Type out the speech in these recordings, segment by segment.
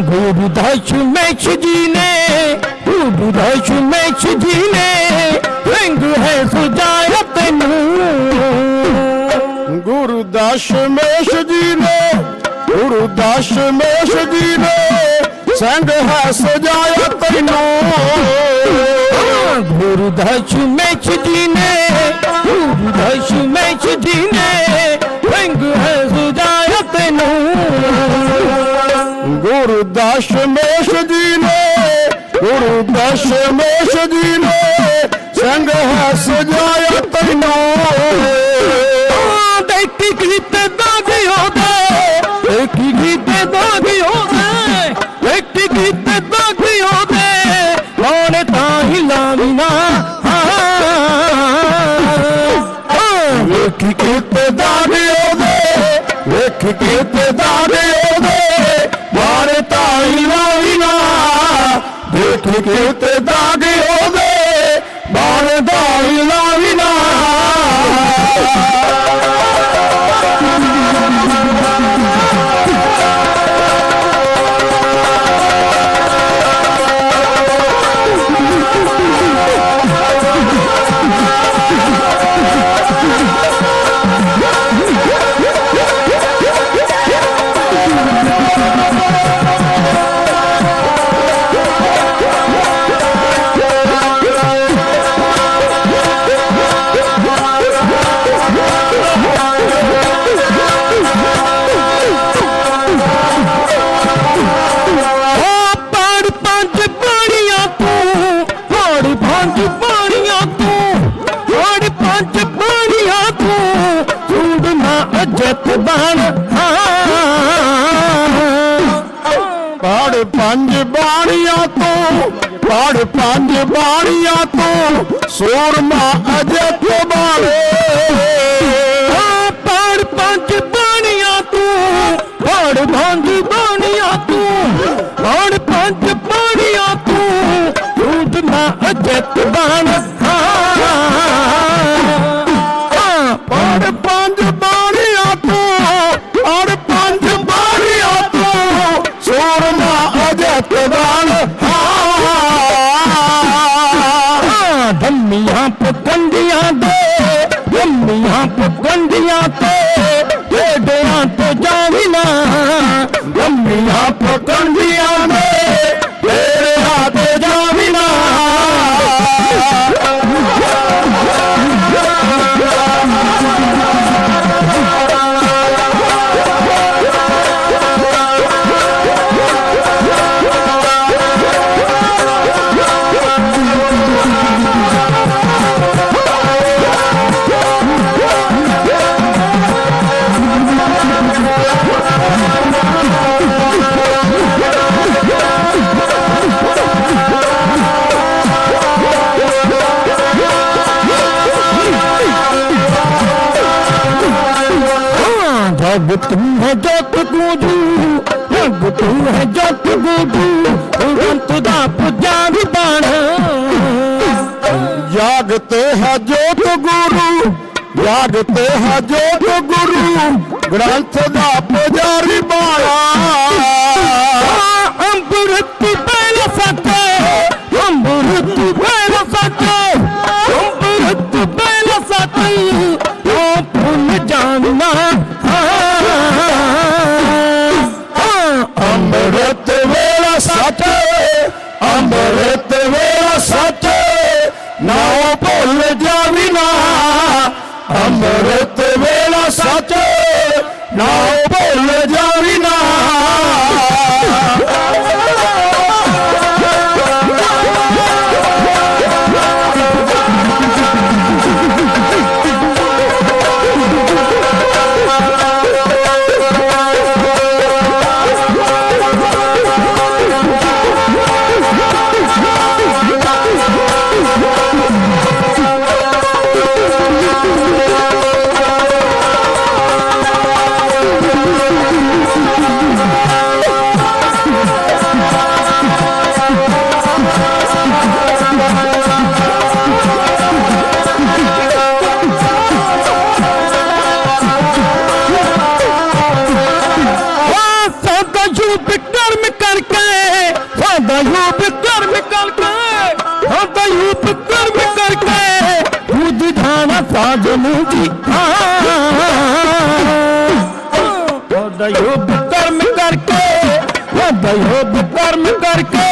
ਗੁਰੂ ਦਸ਼ਮੇਸ਼ ਜੀ ਨੇ ਗੁਰੂ ਦਸ਼ਮੇਸ਼ ਜੀ ਨੇ ਰੰਗ ਹੈ ਸਜਾਇਆ ਤੈਨੂੰ ਗੁਰੂ ਦਸ਼ਮੇਸ਼ ਜੀ ਨੇ ਗੁਰੂ ਦਸ਼ਮੇਸ਼ ਜੀ ਨੇ ਸੰਗ ਹੈ ਸਜਾਇਆ ਤੈਨੂੰ। ਗੁਰੂ ਦਸ਼ਮੇਸ਼ ਜੀ ਨੇ ਗੁਰੂ ਦਸ਼ਮੇਸ਼ ਜੀ ਨੇ ਰੰਗ ਹੈ ਸਜਾਇਆ ਤੈਨੂੰ। ਗੁਰੂ ਦਸ਼ਮੇਸ਼ ਜੀ ਨੇ ਗੁਰੂ ਦਸ਼ਮੇਸ਼ ਜੀ থেকে তারে ওদে মারে তাই রইনা দেখে কেতে দাগে ওদে মারে তাই ਪੰਜ ਬਾਣੀਆਂ ਤੋਂ ਪੜ ਪੰਜ ਬਾਣੀਆਂ ਤੋਂ ਸੂਰਮਾ ਅਜੇ ਤੋਂ ਬਾਰੇ ਪੜ ਪੰਜ ਤੇ ਢੇਡਿਆਂ ਤੋਂ ਜਾਵੀ ਨਾ। ਗੰਮੀਆਂ ਪਕੰਡੀਆਂ जब तुम है जग गूंजू जब तुम है जग गूंजू तुरंत दा पुजारी बन ਜਾਗਤੇ ਹੈ ਜੋਤ ਗੁਰੂ ਜਾਗਤੇ ਹੈ ਜੋਤ ਗੁਰੂ ਗ੍ਰੰਥ ਦਾ ਪੁਜਾਰੀ ਅੰਮ੍ਰਿਤ ਵੇਲਾ ਸੱਚ ਨਾਉ ਭੁੱਲ ਜਾਵੀ ਸਾਡਾ ਕਰਮ ਕਰਕੇ ਖੁਦ ਜਾਣਾ ਸਾਜਨ ਜੀ ਸਾਡਾ ਯੂਪ ਕਰਮ ਕਰਕੇ ਸਾਡਾ ਕਰਮ ਕਰਕੇ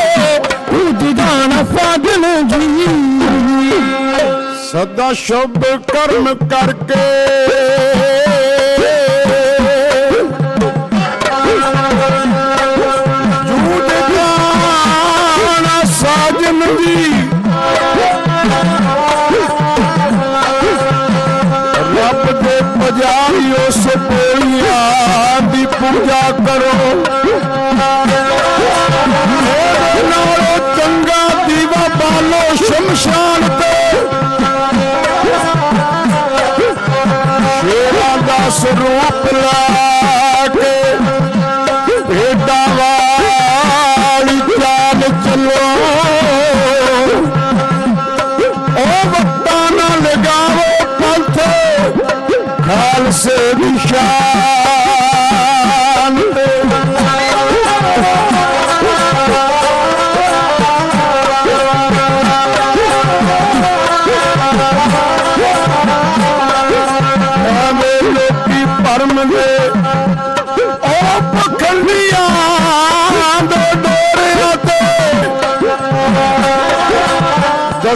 ਖੁਦ ਜਾਣਾ ਸਾਜਨ ਜੀ ਸਦਾ ਸ਼ੁਭ ਕਰਮ ਕਰਕੇ। ਜੂਦ ਜਾਣਾ ਸਾਜਨ ਜੀ ਦੀ ਪੂਜਾ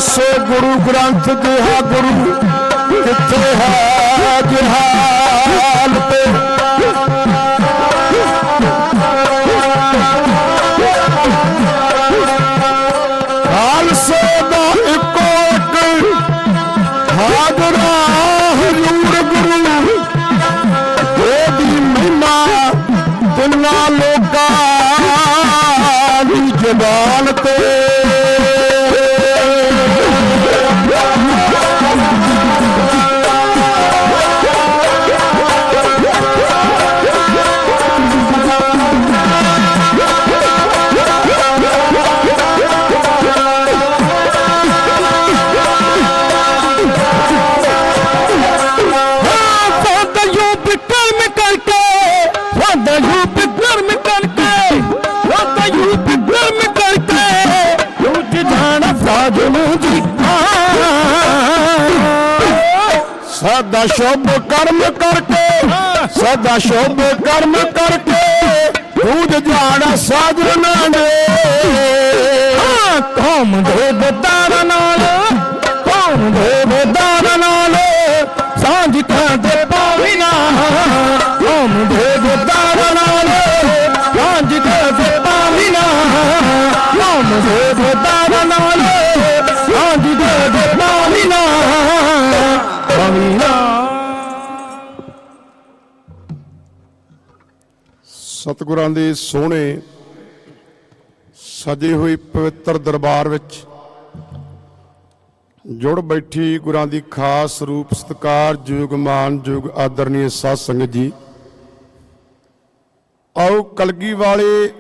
ਦੱਸੋ ਗੁਰੂ ਗ੍ਰੰਥ ਦੇਹਾ ਗੁਰੂ ਕਿੱਥੇ ਹੈ ਜਹਾਲ ਤੇ ਜਾਣਾ ਸਾਜਨ ਜੀ ਸਦਾ ਸ਼ੁਭ ਕਰਮ ਕਰਕੇ ਸਦਾ ਸ਼ੁਭ ਕਰਮ ਕਰਕੇ ਦੂਜ ਜਾਣਾ ਸਾਜਣਾ ਦੇ ਕੌਮ ਦੇ ਬਦਾਰ ਨਾਲ, ਕੌਮ ਦੇ ਬਦਾਰ ਨਾਲ ਸਾਂਝ ਖਾਂਦੇ ਪਾਵਿਨਾ ਕੌਮ ਸਤਿਗੁਰਾਂ ਦੇ ਸੋਹਣੇ, ਸਜੇ ਹੋਏ ਪਵਿੱਤਰ ਦਰਬਾਰ ਵਿੱਚ ਜੁੜ ਬੈਠੀ ਗੁਰਾਂ ਦੀ ਖਾਸ ਰੂਪ ਸਤਕਾਰ ਯੋਗ ਮਾਨ ਯੋਗ ਆਦਰਨੀय ਸਾਧ ਸੰਗਤ ਜੀ। ਆਓ ਕਲਗੀ ਵਾਲੇ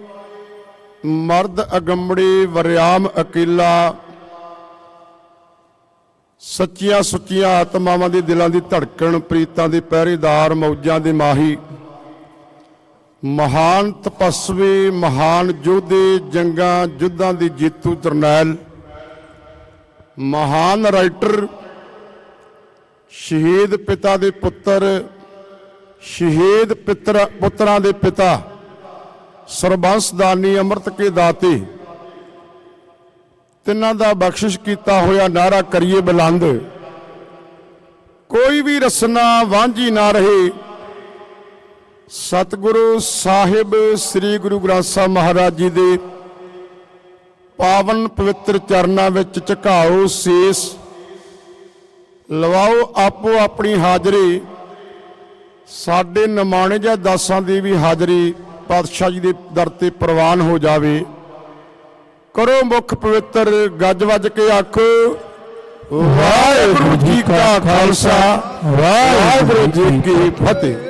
ਮਰਦ ਅਗੰਮੜੇ ਵਰਿਆਮ ਅਕੀਲਾ, ਸੱਚੀਆਂ ਸੁੱਚੀਆਂ ਆਤਮਾਵਾਂ ਦੇ ਦਿਲਾਂ ਦੀ ਧੜਕਣ, ਪ੍ਰੀਤਾਂ ਦੇ ਪਹਿਰੇਦਾਰ, ਮੌਜਾਂ ਦੇ ਮਾਹੀ ਮਹਾਨ ਤਪਸਵੀ, ਮਹਾਨ ਯੋਧੇ, ਜੰਗਾਂ, ਯੁੱਧਾਂ ਦੀ ਜੇਤੂ ਜਰਨੈਲ, ਮਹਾਨ ਰਾਈਟਰ, ਸ਼ਹੀਦ ਪਿਤਾ ਦੇ ਪੁੱਤਰ, ਸ਼ਹੀਦ ਪਿੱਤਰ, ਪੁੱਤਰਾਂ ਦੇ ਪਿਤਾ, ਸਰਬੰਸ ਦਾਨੀ ਅੰਮ੍ਰਿਤ ਕੇ ਦਾਤੇ, ਤਿੰਨਾਂ ਦਾ ਬਖਸ਼ਿਸ਼ ਕੀਤਾ ਹੋਇਆ ਨਾਰਾ ਕਰੀਏ ਬੁਲੰਦ। ਕੋਈ ਵੀ ਰਸਨਾ ਵਾਂਝੀ ਨਾ ਰਹੇ। ਸਤਿਗੁਰੂ ਸਾਹਿਬ ਸ੍ਰੀ ਗੁਰੂ ਗ੍ਰੰਥ ਸਾਹਿਬ ਮਹਾਰਾਜ ਜੀ ਦੇ ਪਾਵਨ ਪਵਿੱਤਰ ਚਰਨਾਂ ਵਿੱਚ ਝੁਕਾਓ ਸੀਸ। ਲਵਾਓ ਆਪੋ ਆਪਣੀ ਹਾਜ਼ਰੀ। ਸਾਡੇ ਨਿਮਾਣੇ ਜਾਂ ਦਾਸਾਂ ਦੀ ਵੀ ਹਾਜ਼ਰੀ ਪਾਤਸ਼ਾਹ ਜੀ ਦੇ ਦਰ ਤੇ ਪ੍ਰਵਾਨ ਹੋ ਜਾਵੇ। ਕਰੋ ਮੁਖ ਪਵਿੱਤਰ ਗੱਜ ਵੱਜ ਕੇ ਆਖੋ ਵਾਹਿਗੁਰੂ ਜੀ ਕਾ ਖਾਲਸਾ ਵਾਹਿਗੁਰੂ ਜੀ ਕੀ ਫਤਿਹ।